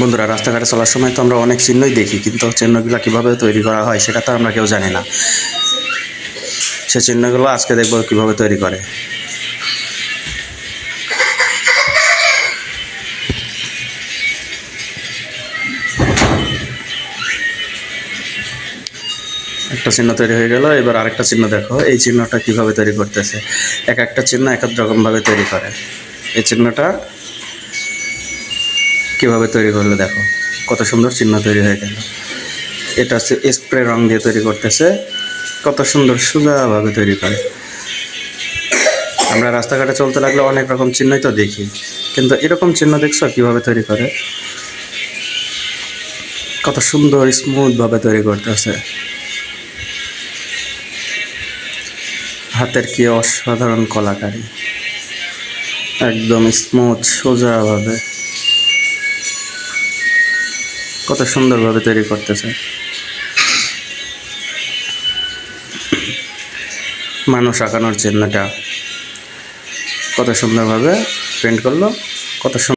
বন্ধুরা, রাস্তাঘাটে চলার সময় তো আমরা অনেক চিহ্নই দেখি, কিন্তু চিহ্নগুলো কীভাবে তৈরি করা হয় সেটা তো আমরা কেউ জানি না। সে চিহ্নগুলো আজকে দেখব কীভাবে তৈরি করে। একটা চিহ্ন তৈরি হয়ে গেল, এবার আরেকটা চিহ্ন দেখো। এই চিহ্নটা কীভাবে তৈরি করতেছে? এক একটা চিহ্ন এক এক রকমভাবে তৈরি করে। এই চিহ্নটা কীভাবে তৈরি করলে দেখো। কত সুন্দর চিহ্ন তৈরি হয়ে গেল। এটা হচ্ছে স্প্রে রং দিয়ে তৈরি করতেছে। কত সুন্দর সোজাভাবে তৈরি করে। আমরা রাস্তাঘাটে চলতে লাগলে অনেক রকম চিহ্নই তো দেখি। কিন্তু এরকম চিহ্ন দেখছ কীভাবে তৈরি করে? কত সুন্দর স্মুথভাবে তৈরি করতেছে। হাতের কি অসাধারণ কলাকারী। একদম স্মুথ, সোজাভাবে। কত সুন্দরভাবে তৈরি করতেছে। মানুষ আঁকানোর চিহ্নটা কত সুন্দরভাবে প্রিন্ট করল কত সুন্দর